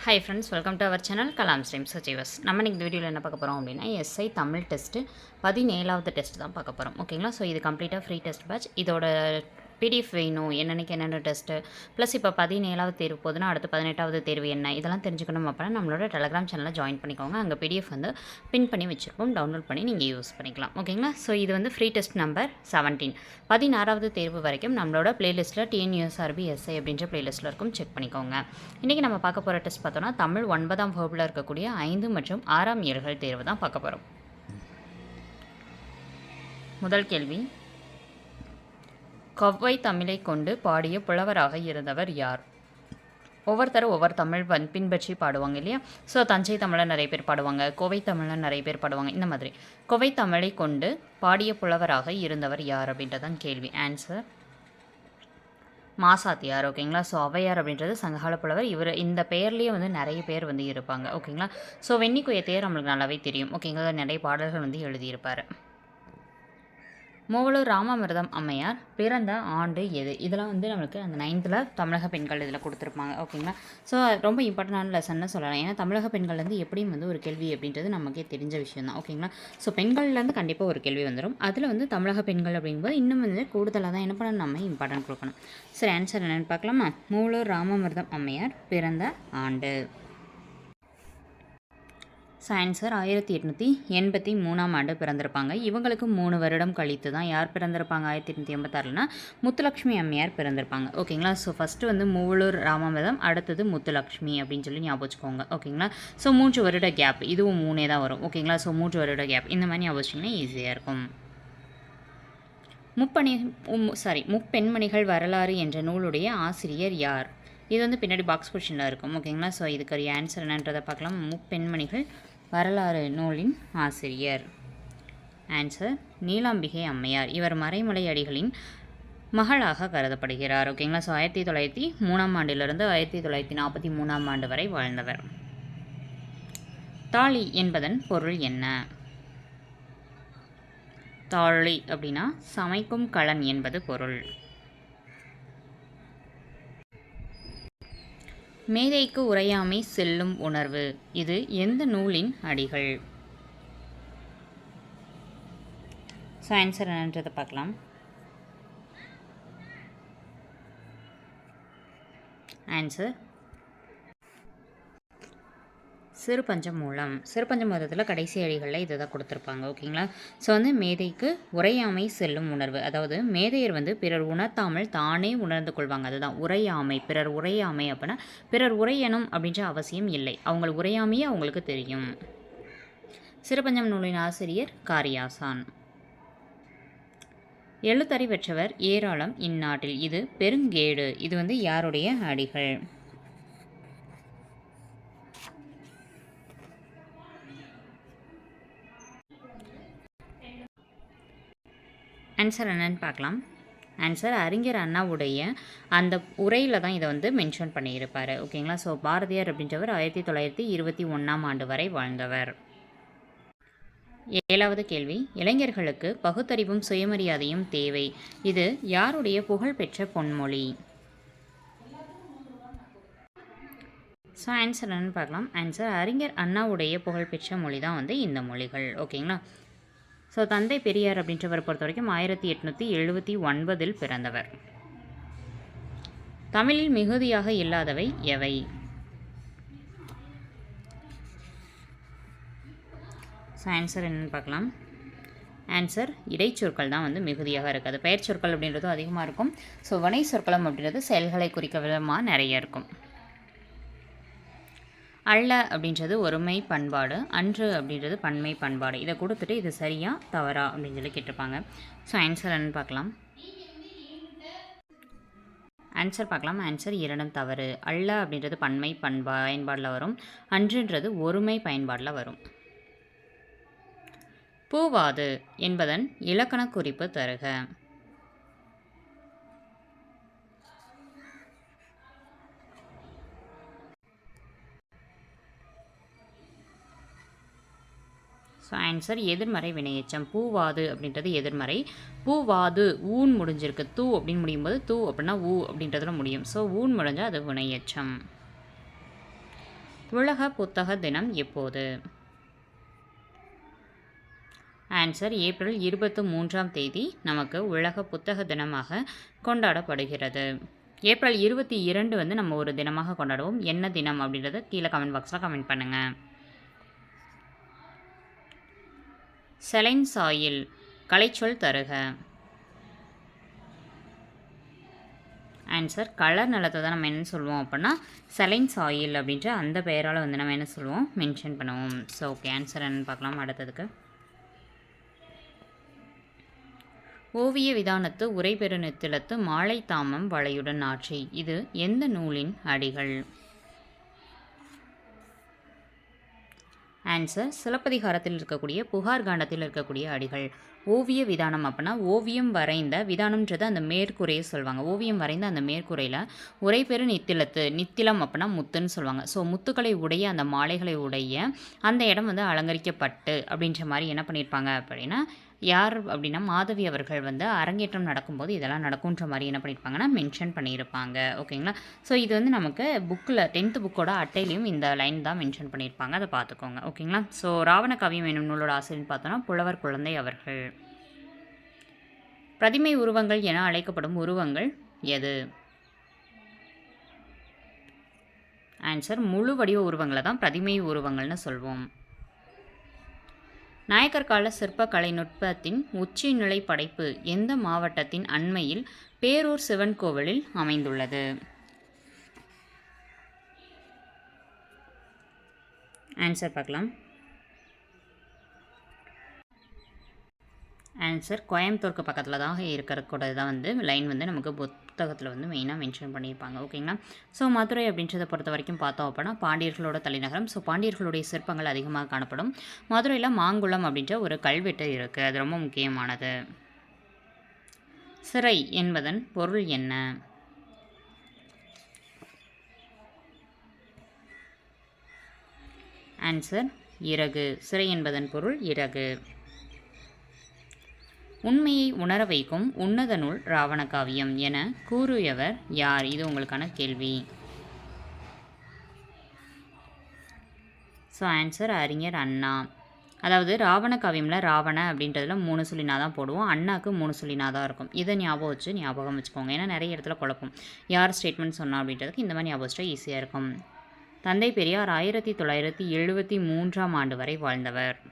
Hi friends welcome to our channel Kalam stream சச்சிவஸ் நம்ம இன்னைக்கு இந்த வீடியோவில் என்ன பார்க்க போகிறோம் அப்படின்னா எஸ்ஐ தமிழ் டெஸ்ட்டு பதினேழாவது டெஸ்ட் தான் பார்க்க போகிறோம் ஓகேங்களா ஸோ இது கம்ப்ளீட்டாக ஃப்ரீ டெஸ்ட் பேட்ச் இதோட பிடிஎஃப் வேணும். என்னென்னக்கு என்னென்ன டெஸ்ட்டு ப்ளஸ் இப்போ பதினேழாவது தேர்வு போதுன்னா அடுத்து பதினெட்டாவது தேர்வு என்ன? இதெல்லாம் தெரிஞ்சுக்கணும் அப்படின்னா நம்மளோட டெலகிராம் சேனலில் ஜாயின் பண்ணிக்கோங்க. அங்கே பிடிஎஃப் வந்து பின் பண்ணி வச்சுருப்போம். டவுன்லோட் பண்ணி நீங்கள் யூஸ் பண்ணிக்கலாம். ஓகேங்களா ஸோ இது வந்து ஃப்ரீ டெஸ்ட் நம்பர் செவன்டீன் பதினாறாவது தேர்வு வரைக்கும் நம்மளோட பிளேலிஸ்ட்டில் டிஎன்யூஎஸ்ஆர்பி எஸ்ஐ அப்படின்ற பிளேலிஸ்ட்டில் இருக்கும். செக் பண்ணிக்கோங்க. இன்றைக்கி நம்ம பார்க்க போகிற டெஸ்ட் பார்த்தோன்னா தமிழ் ஒன்பதாம் வகுப்பில் இருக்கக்கூடிய ஐந்து மற்றும் ஆறாம் இயல்கள் தேர்வு தான் பார்க்க போகிறோம் முதல் கேள்வி கவ்வை தமிழை கொண்டு பாடிய புலவராக இருந்தவர் யார்? ஒவ்வொருத்தரும் ஒவ்வொரு தமிழ் பண் பின்பற்றி பாடுவாங்க இல்லையா? ஸோ தஞ்சை தமிழை நிறைய பேர் பாடுவாங்க கோவை தமிழில் நிறைய பேர் பாடுவாங்க இந்த மாதிரி. கோவை தமிழை கொண்டு பாடிய புலவராக இருந்தவர் யார் அப்படின்றதான் கேள்வி. ஆன்சர் மாசாத்தியார் ஓகேங்களா? ஸோ ஔவையார் அப்படின்றது சங்ககால புலவர். இவர் இந்த பெயர்லேயே வந்து நிறைய பேர் வந்து இருப்பாங்க ஓகேங்களா? ஸோ வெண்ணி குயத்தையர் நம்மளுக்கு நல்லாவே தெரியும் ஓகேங்களா? நிறைய பாடல்கள் வந்து எழுதியிருப்பார். மூவலூர் ராமாமிர்தம் அம்மையார் பிறந்த ஆண்டு எது? இதெல்லாம் வந்து நம்மளுக்கு அந்த நைன்த்தில் தமிழக பெண்கள் இதில் கொடுத்துருப்பாங்க ஓகேங்களா ஸோ ரொம்ப இம்பார்ட்டண்டான லெசன்னு சொல்லலாம். ஏன்னா தமிழக பெண்கள் வந்து எப்படியும் வந்து ஒரு கேள்வி அப்படின்றது நமக்கே தெரிஞ்ச விஷயம் தான் ஓகேங்களா ஸோ பெண்கள்லேருந்து கண்டிப்பாக ஒரு கேள்வி வந்துடும் அதில் வந்து தமிழக பெண்கள் அப்படிங்கும்போது இன்னும் வந்து கூடுதலாக தான் என்ன பண்ணணும்? நம்ம இம்பார்ட்டன்ட் கொடுக்கணும். சரி ஆன்சர் என்னென்னு பார்க்கலாமா? மூவலூர் ராமாமிர்தம் அம்மையார் பிறந்த ஆண்டு. சான்சர் ஆயிரத்தி எட்நூற்றி எண்பத்தி மூணாம் ஆண்டு பிறந்திருப்பாங்க. இவங்களுக்கு மூணு வருடம் கழித்து தான் யார் பிறந்திருப்பாங்க? ஆயிரத்தி எட்நூற்றி எண்பத்தாறுனா முத்துலக்ஷ்மி அம்மையார் பிறந்திருப்பாங்க. ஓகேங்களா? ஸோ ஃபஸ்ட்டு வந்து மூவலூர் ராமவதம் அடுத்தது முத்துலக்ஷ்மி அப்படின்னு சொல்லி ஞாபகம் வச்சுக்கோங்க. ஓகேங்களா? ஸோ மூன்று வருட கேப் இதுவும் மூணே தான் வரும். ஓகேங்களா? ஸோ மூன்று வருட கேப் இந்த மாதிரி ஞாபகம் வச்சிங்கன்னா ஈஸியாக இருக்கும். முப்பணி சாரி முப்பெண்மணிகள் வரலாறு என்ற நூலுடைய ஆசிரியர் யார்? இது வந்து பின்னாடி பாக்ஸ் கொஷினில் இருக்கும். ஓகேங்களா? ஸோ இதுக்கு ஆன்சர் என்னன்றதை பார்க்கலாம். முப்பெண்மணிகள் வரலாறு நூலின் ஆசிரியர். ஆன்சர் நீலாம்பிகை அம்மையார். இவர் மறைமலை அடிகளின் மகளாக கருதப்படுகிறார். ஓகேங்களா ஸோ ஆயிரத்தி தொள்ளாயிரத்தி மூணாம் ஆண்டிலிருந்து ஆயிரத்தி தொள்ளாயிரத்தி நாற்பத்தி மூணாம் ஆண்டு வரை வாழ்ந்தவர். தாலி என்பதன் பொருள் என்ன? தாழி அப்படின்னா சமைக்கும் களன் என்பது பொருள். மேதைக்கு உரையாமை செல்லும் உணர்வு. இது எந்த நூலின் அடிகள்? ஸோ ஆன்சர் என்னன்றதை பார்க்கலாம். ஆன்சர் சிறுபஞ்சமூலம் சிறுபஞ்சமூலத்தில் கடைசி அடிகளில் இதை தான் கொடுத்துருப்பாங்க ஓகேங்களா? ஸோ வந்து மேதைக்கு உரையாமை செல்லும் உணர்வு. அதாவது மேதையர் வந்து பிறர் உணர்த்தாமல் தானே உணர்ந்து கொள்வாங்க. அதுதான் உரையாமை பிறர் உரையாமை அப்படின்னா பிறர் உரையணும் அப்படின்ற அவசியம் இல்லை. அவங்கள உரையாமையே அவங்களுக்கு தெரியும். சிறுபஞ்சம் நூலின் ஆசிரியர் காரியாசான். எழுத்தறிவற்றவர் ஏராளம் இந்நாட்டில். இது பெருங்கேடு. இது வந்து யாருடைய அடிகள்? ஆன்சர் என்னன்னு பார்க்கலாம். ஆன்சர் அறிஞர் அண்ணாவுடைய அந்த உரையில் தான் இதை வந்து மென்ஷன் பண்ணியிருப்பார். ஓகேங்களா ஸோ பாரதியார் அப்படின்றவர் ஆயிரத்தி தொள்ளாயிரத்தி இருபத்தி ஒன்றாம் ஆண்டு வரை வாழ்ந்தவர். ஏழாவது கேள்வி. இளைஞர்களுக்கு பகுத்தறிவும் சுயமரியாதையும் தேவை. இது யாருடைய புகழ்பெற்ற பொன்மொழி? ஸோ ஆன்சர் என்னென்னு பார்க்கலாம். ஆன்சர் அறிஞர் அண்ணாவுடைய புகழ்பெற்ற மொழி தான் வந்து இந்த மொழிகள். ஓகேங்களா ஸோ தந்தை பெரியார் அப்படின்றவரை பொறுத்த வரைக்கும் ஆயிரத்தி எட்நூற்றி எழுபத்தி ஒன்பதில் பிறந்தவர். தமிழில் மிகுதியாக இல்லாதவை எவை? ஸோ ஆன்சர் என்னென்னு பார்க்கலாம். ஆன்சர் இடைச்சொற்கள் தான் வந்து மிகுதியாக இருக்காது. பெயர் சொற்கள் அப்படின்றதும் அதிகமாக இருக்கும். ஸோ வனை சொற்களம் அப்படின்றது செயல்களை குறிக்க விதமாக நிறைய இருக்கும். அல்ல அப்படின்றது ஒருமை பண்பாடு அன்று அப்படின்றது பன்மை பண்பாடு. இதை கொடுத்துட்டு இது சரியா தவறா அப்படின்னு சொல்லி கேட்டிருப்பாங்க. ஸோ ஆன்சர் என்னன்னு பார்க்கலாம். ஆன்சர் பார்க்கலாம். ஆன்சர் இரண்டும் தவறு. அல்ல அப்படின்றது பன்மை பண்பா பயன்பாடில் வரும். அன்றுன்றது ஒருமை பயன்பாடில் வரும். பூவாது என்பதன் இலக்கண குறிப்பு தருக. ஸோ ஆன்சர் எதிர்மறை வினையச்சம் பூவாது அப்படின்றது எதிர்மறை. பூவாது ஊன் முடிஞ்சிருக்கு. தூ அப்படின்னு முடியும் போது தூ அப்படின்னா ஊ அப்படின்றதுல முடியும். ஸோ ஊன் முடிஞ்சால் அது வினையச்சம் உலக புத்தக தினம் எப்போது? ஆன்சர் ஏப்ரல் இருபத்து மூன்றாம் தேதி நமக்கு உலக புத்தக தினமாக கொண்டாடப்படுகிறது. ஏப்ரல் இருபத்தி இரண்டு வந்து நம்ம ஒரு தினமாக கொண்டாடுவோம். என்ன தினம் அப்படின்றத கீழே கமெண்ட் பாக்ஸில் கமெண்ட் பண்ணுங்கள் செலைன் சாயில் கலைச்சொல் தருக. ஆன்சர் கலர் நிலத்தை தான் நம்ம என்ன சொல்லுவோம் அப்படின்னா செலைன் சாயில் அப்படின்ற அந்த பெயரால் வந்து நம்ம என்ன சொல்லுவோம்? மென்ஷன் பண்ணுவோம். ஸோ ஓகே ஆன்சர் என்னன்னு பார்க்கலாம். அடுத்ததுக்கு. ஓவிய விதானத்து உரைபெரு நித்திலத்து மாலை தாமம் வளையுடன் ஆட்சி இது எந்த நூலின் அடிகள்? ஆன்சர் சிலப்பதிகாரத்தில் இருக்கக்கூடிய புகார் காண்டத்தில் இருக்கக்கூடிய அடிகள். ஓவிய விதானம் அப்படின்னா ஓவியம் வரைந்த விதானம்ன்றது அந்த மேற்கூரையை சொல்லுவாங்க ஓவியம் வரைந்த அந்த மேற்கூரையில் உரைபெரு நித்திலத்து நித்திலம் அப்படின்னா முத்துன்னு சொல்லுவாங்க ஸோ முத்துக்களை உடைய அந்த மாலைகளை உடைய அந்த இடம் வந்து அலங்கரிக்கப்பட்டு அப்படின்ற மாதிரி என்ன பண்ணியிருப்பாங்க அப்படின்னா யார் அப்படின்னா மாதவி அவர்கள் வந்து அரங்கேற்றம் நடக்கும்போது இதெல்லாம் நடக்குன்ற மாதிரி என்ன பண்ணியிருப்பாங்கன்னா மென்ஷன் பண்ணியிருப்பாங்க ஓகேங்களா? ஸோ இது வந்து நமக்கு புக்கில் டென்த்து புக்கோட அட்டையிலையும் இந்த லைன் தான் மென்ஷன் பண்ணியிருப்பாங்க அதை பார்த்துக்கோங்க. ஓகேங்களா? ஸோ ராவண கவியம் என்னும் நூலோட ஆசிரியர் பார்த்தோன்னா புலவர் குழந்தை அவர்கள். பிரதிமை உருவங்கள் என அழைக்கப்படும் உருவங்கள் எது? ஆன்சர் முழு வடிவ உருவங்களை தான் பிரதிமை உருவங்கள்னு சொல்வோம். நாயக்கர் கால சிற்ப கலைநுட்பத்தின் உச்சிநிலை படைப்பு எந்த மாவட்டத்தின் அண்மையில் பேரூர் சிவன் கோவிலில் அமைந்துள்ளது? ஆன்சர் பார்க்கலாம். ஆன்சர் கோயம்புத்தூருக்கு பக்கத்தில் தான் இருக்கிற கூட தான் வந்து லைன் வந்து நமக்கு புத்தகத்தில் வந்து மெயினாக மென்ஷன் பண்ணியிருப்பாங்க. ஓகேங்களா ஸோ மதுரை அப்படின்றத பொறுத்த வரைக்கும் பார்த்தோம் அப்படின்னா பாண்டியர்களோட தலைநகரம். ஸோ பாண்டியர்களுடைய சிற்பங்கள் அதிகமாக காணப்படும். மதுரையில் மாங்குளம் அப்படின்ற ஒரு கல்வெட்டு இருக்குது அது ரொம்ப முக்கியமானது. சிறை என்பதன் பொருள் என்ன? ஆன்சர் இறகு. சிறை என்பதன் பொருள் இறகு. உண்மையை உணர வைக்கும் உன்னத நூல் ராவண காவியம் என கூறியவர் யார்? இது உங்களுக்கான கேள்வி. ஸோ ஆன்சர் அறிஞர் அண்ணா. அதாவது ராவண காவியமில் ராவண அப்படின்றதுல மூணு சொல்லினா தான் போடுவோம். அண்ணாக்கு மூணு சொல்லினா தான் இருக்கும். இதை ஞாபகம் வச்சு ஞாபகம் வச்சுக்கோங்க. ஏன்னா நிறைய இடத்துல குழப்பம். யார் ஸ்டேட்மெண்ட் சொன்னா அப்படின்றதுக்கு இந்த மாதிரி ஞாபகம் வச்சுட்டா ஈஸியாக இருக்கும். தந்தை பெரியார் ஆயிரத்தி தொள்ளாயிரத்தி எழுபத்தி மூன்றாம் ஆண்டு வரை வாழ்ந்தவர்.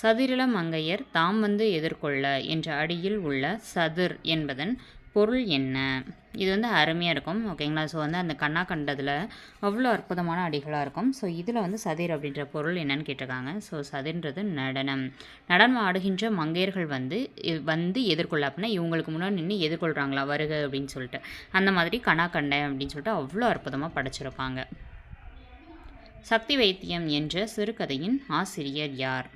சதிரில மங்கையர் தாம் வந்து எதிர்கொள்ள என்ற அடியில் உள்ள சதுர் என்பதன் பொருள் என்ன? இது வந்து அருமையாக இருக்கும் ஓகேங்களா? ஸோ வந்து அந்த கண்ணா கண்டதில் அவ்வளோ அற்புதமான அடிகளாக இருக்கும். ஸோ இதில் வந்து சதிர் அப்படின்ற பொருள் என்னன்னு கேட்டிருக்காங்க. ஸோ சதிர்ன்றது நடனம். நடனம் ஆடுகின்ற மங்கையர்கள் வந்து வந்து எதிர்கொள்ள அப்படின்னா இவங்களுக்கு முன்னாடி நின்று எதிர்கொள்கிறாங்களா வருக அப்படின்னு சொல்லிட்டு. அந்த மாதிரி கண்ணா கண்டேன் அப்படின்னு சொல்லிட்டு அவ்வளோ அற்புதமாக படைச்சிருப்பாங்க. சக்தி வைத்தியம் என்ற சிறுகதையின் ஆசிரியர் யார்?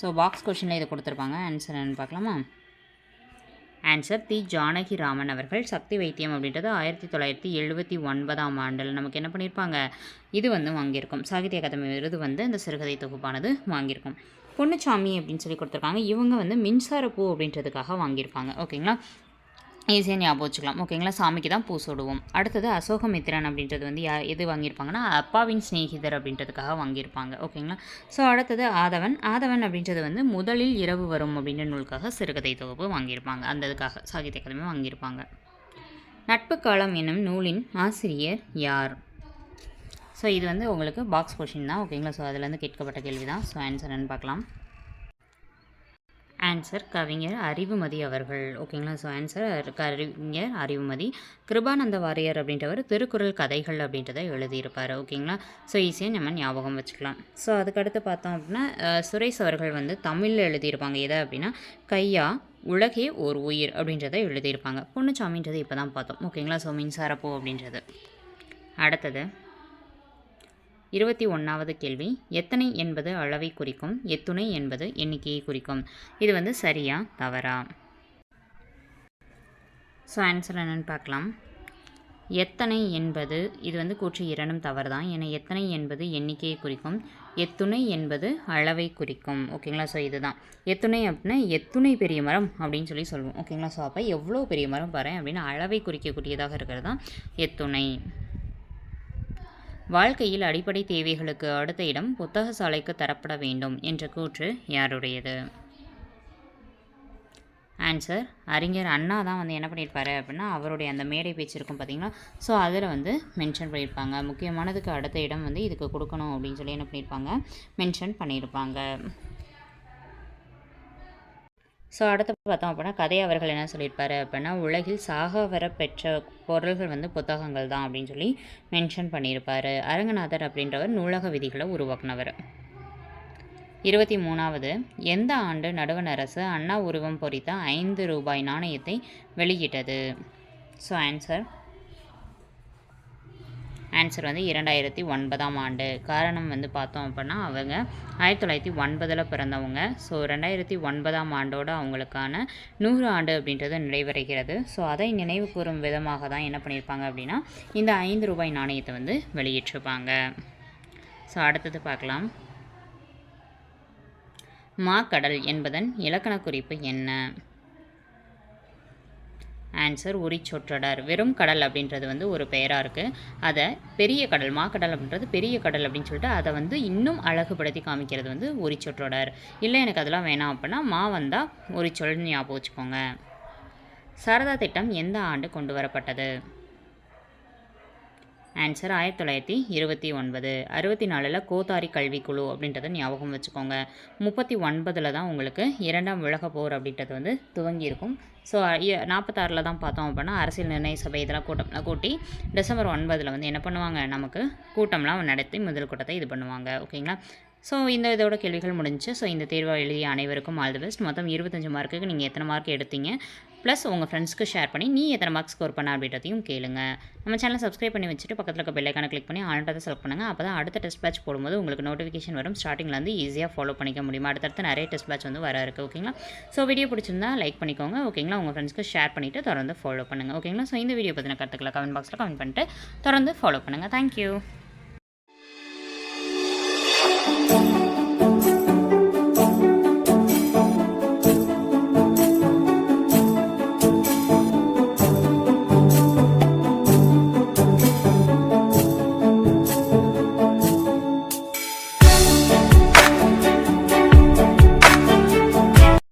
ஸோ பாக்ஸ் கொஷினில் இதை கொடுத்துருப்பாங்க. ஆன்சர் என்னன்னு பார்க்கலாமா? ஆன்சர் தி ஜானகி ராமன் அவர்கள் சக்தி வைத்தியம் அப்படின்றது ஆயிரத்தி தொள்ளாயிரத்தி எழுபத்தி ஒன்பதாம் ஆண்டில் நமக்கு என்ன பண்ணியிருப்பாங்க? இது வந்து வாங்கியிருக்கும். சாகித்ய அகாதமி விருது வந்து இந்த சிறுகதை தொகுப்பானது வாங்கியிருக்கும். பொன்னுச்சாமி அப்படின்னு சொல்லி கொடுத்துருக்காங்க. இவங்க வந்து மின்சார பூ அப்படின்றதுக்காக வாங்கியிருப்பாங்க ஓகேங்களா? ஈஸியாக ஞாபகம் வச்சுக்கலாம். ஓகேங்களா? சாமிக்கு தான் பூசோடுவோம் அடுத்தது அசோகமித்திரன் அப்படின்றது வந்து யா எது வாங்கியிருப்பாங்கன்னா அப்பாவின் சிநேகிதர் அப்படின்றதுக்காக வாங்கியிருப்பாங்க. ஓகேங்களா? ஸோ அடுத்தது ஆதவன். ஆதவன் அப்படின்றது வந்து முதலில் இரவு வரும் அப்படின்ற நூலுக்காக சிறுகதை தொகுப்பு வாங்கியிருப்பாங்க. அந்த இதுக்காக சாகித்ய அகாதமி வாங்கியிருப்பாங்க. நட்பு காலம் என்னும் நூலின் ஆசிரியர் யார்? ஸோ இது வந்து உங்களுக்கு பாக்ஸ் கொஷின் தான். ஓகேங்களா? ஸோ அதுலேருந்து கேட்கப்பட்ட கேள்வி தான் ஸோ ஆன்சர் என்னன்னு பார்க்கலாம். ஆன்சர் கவிஞர் அறிவுமதி அவர்கள். ஓகேங்களா ஸோ ஆன்சர் கவிஞர் அறிவுமதி. கிருபானந்த வாரியர் அப்படின்றவர் திருக்குறள் கதைகள் அப்படின்றத எழுதியிருப்பார். ஓகேங்களா ஸோ ஈஸியாக நம்ம ஞாபகம் வச்சுக்கலாம். ஸோ அதுக்கடுத்து பார்த்தோம் அப்படின்னா சுரேஷ் அவர்கள் வந்து தமிழில் எழுதியிருப்பாங்க. எதை அப்படின்னா கையா உலகே ஓர் உயிர் அப்படின்றத எழுதியிருப்பாங்க. பொண்ணுச்சாமின்றது இப்போ தான் பார்த்தோம் ஓகேங்களா ஸோ மின்சாரப்பூ அப்படின்றது. அடுத்தது இருபத்தி ஒன்றாவது கேள்வி. எத்தனை என்பது அளவை குறிக்கும் எத்துணை என்பது எண்ணிக்கையை குறிக்கும். இது வந்து சரியா தவறா? ஸோ ஆன்சர் என்னென்னு பார்க்கலாம். எத்தனை என்பது இது வந்து கூற்று இரண்டும் தவறு தான் ஏன்னா எத்தனை என்பது எண்ணிக்கையை குறிக்கும் எத்துணை என்பது அளவை குறிக்கும். ஓகேங்களா ஸோ இதுதான். எத்துணை அப்படின்னா எத்துணை பெரிய மரம் அப்படின்னு சொல்லி சொல்லுவோம். ஓகேங்களா ஸோ அப்போ எவ்வளோ பெரிய மரம் பாரு அப்படின்னு அளவை குறிக்கக்கூடியதாக இருக்கிறது தான் எத்துணை. வாழ்க்கையில் அடிப்படை தேவைகளுக்கு அடுத்த இடம் புத்தக சாலைக்கு தரப்பட வேண்டும் என்ற கூற்று யாருடையது? ஆன்சர் அறிஞர் அண்ணா தான் வந்து என்ன பண்ணியிருப்பாரு அப்படின்னா அவருடைய அந்த மேடை பேச்சு இருக்கும் பார்த்தீங்களா? ஸோ அதில் வந்து மென்ஷன் பண்ணியிருப்பாங்க. முக்கியமானதுக்கு அடுத்த இடம் வந்து இதுக்கு கொடுக்கணும் அப்படின்னு சொல்லி என்ன பண்ணியிருப்பாங்க? மென்ஷன் பண்ணியிருப்பாங்க. ஸோ அடுத்து பார்த்தோம் அப்படின்னா கதை அவர்கள் என்ன சொல்லியிருப்பாரு அப்படின்னா உலகில் சாக வர பெற்ற பொருள்கள் வந்து புத்தகங்கள் தான் அப்படின்னு சொல்லி மென்ஷன் பண்ணியிருப்பார். அரங்கநாதர் அப்படின்றவர் நூலக விதிகளை உருவாக்குனவர். இருபத்தி மூணாவது எந்த ஆண்டு நடுவண் அரசு அண்ணா உருவம் பொறித்த ஐந்து ரூபாய் நாணயத்தை வெளியிட்டது? ஸோ ஆன்சர் ஆன்சர் வந்து இரண்டாயிரத்தி ஒன்பதாம் ஆண்டு. காரணம் வந்து பார்த்தோம் அப்படின்னா அவங்க ஆயிரத்தி தொள்ளாயிரத்தி ஒன்பதில் பிறந்தவங்க. ஸோ ரெண்டாயிரத்தி ஒன்பதாம் ஆண்டோடு அவங்களுக்கான நூறு ஆண்டு அப்படின்றது நிறைவடைகிறது. ஸோ அதை நினைவு கூறும் விதமாக தான் என்ன பண்ணியிருப்பாங்க அப்படின்னா இந்த ஐந்து ரூபாய் நாணயத்தை வந்து வெளியிட்டிருப்பாங்க. ஸோ அடுத்தது பார்க்கலாம். மாக்கடல் என்பதன் இலக்கண குறிப்பு என்ன? ஆன்சர் உரிச்சொற்றடர் வெறும் கடல் அப்படின்றது வந்து ஒரு பெயராக இருக்குது அதை பெரிய கடல் மாக்கடல் அப்படின்றது பெரிய கடல் அப்படின்னு சொல்லிட்டு அதை வந்து இன்னும் அழகுபடுத்தி காமிக்கிறது வந்து உரிச்சொற்றொடர் இல்லை எனக்கு அதெல்லாம் வேணாம் அப்படின்னா மா வந்தால் உரிச்சொல் ஞாபகம் வச்சுக்கோங்க. சரதா திட்டம் எந்த ஆண்டு கொண்டு வரப்பட்டது? ஆன்சர் ஆயிரத்தி தொள்ளாயிரத்தி இருபத்தி ஒன்பது. அறுபத்தி நாலில் கோத்தாரி கல்விக்குழு அப்படின்றத ஞாபகம் வச்சுக்கோங்க. முப்பத்தி ஒன்பதில் தான் உங்களுக்கு இரண்டாம் உலக போர் அப்படின்றது வந்து துவங்கியிருக்கும். ஸோ நாற்பத்தாறில் தான் பார்த்தோம் அப்படின்னா அரசியல் நிர்ணய சபை இதெல்லாம் கூட்டம்லாம் கூட்டி டிசம்பர் ஒன்பதில் வந்து என்ன பண்ணுவாங்க? நமக்கு கூட்டம்லாம் நடத்தி முதல் கூட்டத்தை இது பண்ணுவாங்க. ஓகேங்களா? ஸோ இந்த இதோட கேள்விகள் முடிஞ்சு ஸோ இந்த தேர்வை எழுதிய அனைவருக்கும் ஆல் தி பெஸ்ட். மொத்தம் இருபத்தஞ்சு மார்க்குக்கு நீங்கள் எத்தனை மார்க் எடுத்தீங்க? ப்ளஸ் உங்கள் ஃப்ரெண்ட்ஸ்க்கு ஷேர் பண்ணி நீ எத்தனை மார்க் ஸ்கோர் பண்ண அப்படின்றதையும் கேளுங்க. நம்ம சேனலை சப்ஸ்கிரைப் பண்ணி வச்சுட்டு பக்கத்தில் இருக்க பெல்லைக்கான கிளிக் பண்ணி ஆல்ரெடி செலக்ட் பண்ணுங்கள் அப்போ தான் அடுத்த டெஸ்ட் பேட்ச் போடும்போது உங்களுக்கு நோட்டிஃபிகேஷன் வரும். ஸ்டார்டிங்கில் வந்து ஈஸியாக ஃபாலோ பண்ணிக்க முடியும்? அடுத்தடுத்து நிறைய டெஸ்ட் பேட்ச் வந்து வர இருக்குது ஓகேங்களா ஸோ வீடியோ பிடிச்சிருந்தா லைக் பண்ணிக்கோங்க ஓகேங்களா உங்கள் ஃப்ரெண்ட்ஸ்க்கு ஷேர் பண்ணிவிட்டு தொடர்ந்து ஃபாலோ பண்ணுங்கள் ஓகேங்களா ஸோ இந்த வீடியோ பற்றின கருத்துக்களை கமெண்ட் பாக்ஸில் கமெண்ட் பண்ணிட்டு தொடர்ந்து ஃபாலோ பண்ணுங்கள் தேங்க்யூ